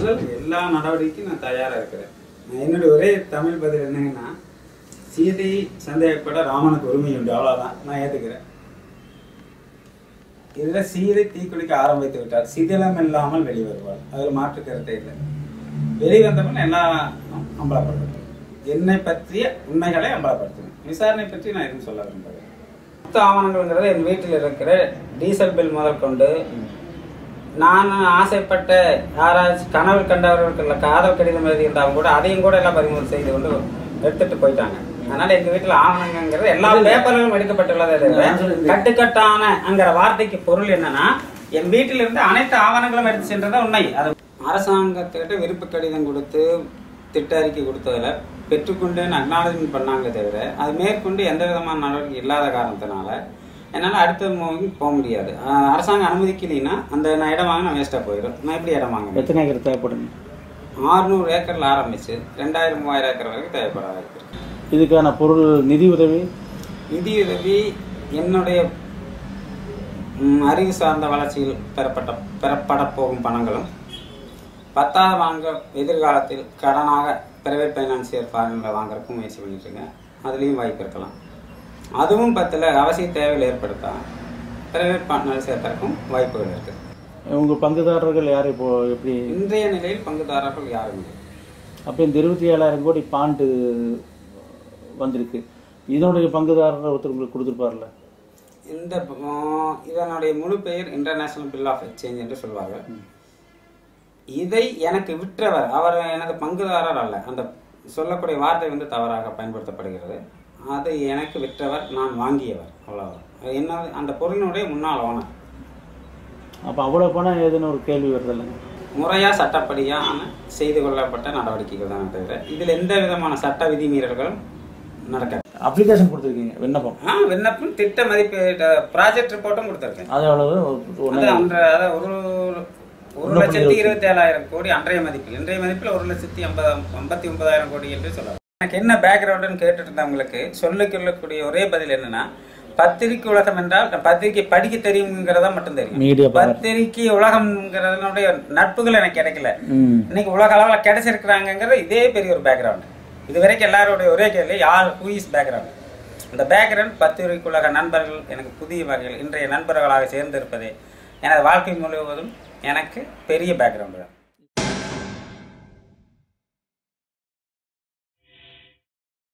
முதல் எல்லா நடவடிக்கைக்கும் நான் தயாராக இருக்கிறேன். என்னுடைய ஒரே தமிழ் பதில் என்னங்கன்னா சீதை சந்தேகப்பட ராமனுக்கு உரிமை உண்டு. அவ்வளோதான் நான் ஏற்றுக்கிறேன் இதில் சீதை தீக்குளிக்க ஆரம்பித்து விட்டார். சிதிலம் இல்லாமல் வெளிவருவார். அதில் மாற்று கருத்தை இல்லை. வெளிவந்தவன் எல்லாம் அம்பலப்படுத்தணும் என்னை பற்றிய உண்மைகளை அம்பலப்படுத்துவேன். விசாரணை பற்றி நான் எதுவும் சொல்ல விரும்புகிறேன் மொத்த ஆவணங்கள்ங்கிறது என் வீட்டில் இருக்கிற டீசல் பில் முதல் கொண்டு நான் ஆசைப்பட்ட யாராச்சும் கனவு கண்டவர்களுக்கு இல்லை காதல் கடிதம் எழுதியிருந்தாலும் கூட அதையும் கூட எல்லாம் பறிமுதல் செய்து கொண்டு எடுத்துட்டு போயிட்டாங்க. அதனால எங்க வீட்டுல ஆவணங்கிறது எல்லா பேப்பர்களும் எடுக்கப்பட்டுள்ளதே தவிர கட்டுக்கட்டான அங்கிற வார்த்தைக்கு பொருள் என்னன்னா என் வீட்டில் இருந்து அனைத்து ஆவணங்களும் எடுத்து சென்றதா உண்மை. அது அரசாங்கத்திட்ட விருப்ப கடிதம் கொடுத்து திட்ட அறிக்கை கொடுத்ததுல பெற்றுக்கொண்டு அக்னாலஜ்மெண்ட் பண்ணாங்களே தவிர அது மேற்கொண்டு எந்த விதமான நடவடிக்கை இல்லாத காரணத்தினால என்னால் அடுத்த மூவி போக முடியாது. அரசாங்கம் அனுமதிக்கலைன்னா அந்த நான் இடம் வாங்க நான் வேஸ்ட்டாக போயிடும் நான் எப்படி இடம் வாங்க எத்தனை ஏக்கர் தேவைப்படுங்க ஆறுநூறு ஏக்கர்ல ஆரம்பிச்சு ரெண்டாயிரம் மூவாயிரம் ஏக்கர் வரைக்கும் தேவைப்பட வாய்ப்பு இதுக்கான பொருள் நிதி உதவி? நிதியுதவி என்னுடைய ம், அறிவு சார்ந்த வளர்ச்சியில் பெறப்பட்ட பெறப்பட போகும் பணங்களும் பத்தாவது வாங்க எதிர்காலத்தில் கடனாக பிரைவேட் ஃபைனான்சியர் ஃபாரினில் வாங்குறதுக்கும் முயற்சி பண்ணிட்டு இருக்கேன். அதுலேயும் வாய்ப்பு இருக்கலாம். அதுவும் பத்தில் அவசிய தேவைகள் ஏற்படுத்தா பிரைவேட் பார்ட்னர் சேர்ப்பதற்கும் வாய்ப்புகள் இருக்கு. உங்க பங்குதாரர்கள் யார் இப்போ எப்படி? இன்றைய நிலையில் பங்குதாரர்கள் யாரும் இல்லை. அப்போ இந்த இருபத்தி ஏழாயிரம் கோடி பாண்டு வந்திருக்கு. இதனுடைய பங்குதாரர் ஒருத்தர் உங்களுக்கு கொடுத்துருப்பார்ல? இந்த இதனுடைய முழு பெயர் இன்டர்நேஷனல் பில் ஆஃப் எக்ஸ்சேஞ்ச் என்று சொல்வார்கள் இதை எனக்கு விற்றவர் அவர் எனது பங்குதாரர் அல்ல. அந்த சொல்லக்கூடிய வார்த்தை வந்து தவறாக பயன்படுத்தப்படுகிறது. அது எனக்கு விற்றவர் நான் வாங்கியவர். அவ்வளவுதான். அது என்ன அந்த பொருளினுடைய முன்னாள் ஓனர் அப்போ அவ்வளோ பணம் ஏதுன்னு ஒரு கேள்வி வருது இல்லைங்க? முறையா சட்டப்படியான செய்து கொள்ளப்பட்ட நடவடிக்கைகள் தான் தவிர இதில் எந்த விதமான சட்ட விதிமீறல்களும் நடக்காது. அப்ளிகேஷன் கொடுத்துருக்கீங்க விண்ணப்பம். ஆ விண்ணப்பம் திட்ட மதிப்பீட்டு ப்ராஜெக்ட் ரிப்போர்ட்டும் கொடுத்துருக்கேன். அது அதாவது ஒரு ஒரு லட்சத்தி இருபத்தி ஏழாயிரம் கோடி அன்றைய மதிப்பில். இன்றைய மதிப்பில் ஒரு லட்சத்தி ஐம்பது ஐம்பத்தி ஒன்பதாயிரம் கோடி என்று சொல்லலாம். எனக்கு என்ன பேக்ரவுண்டுன்னு கேட்டுட்டு இருந்தவங்களுக்கு சொல்ல சொல்லக்கூடிய ஒரே பதில் என்னன்னா பத்திரிக்கை உலகம் என்றால் பத்திரிக்கை படிக்க தெரியுங்கிறதா மட்டும் தெரியும். பத்திரிக்கை உலகம்ங்கிறதனுடைய நட்புகள் எனக்கு கிடைக்கல. இன்னைக்கு உலக அளவில் கிடைச்சிருக்கிறாங்கிறது இதே பெரிய ஒரு பேக்ரவுண்ட் இது வரைக்கும் எல்லாருடைய ஒரே கேள்வி யார் ஹூ இஸ் பேக்ரவுண்ட் அந்த பேக்ரவுண்ட் பத்திரிகைக்குலக நண்பர்கள் எனக்கு புதிய வகைகள் இன்றைய நண்பர்களாக சேர்ந்திருப்பதே எனது வாழ்க்கை முழுவதும் எனக்கு பெரிய பேக்ரவுண்டு தான்.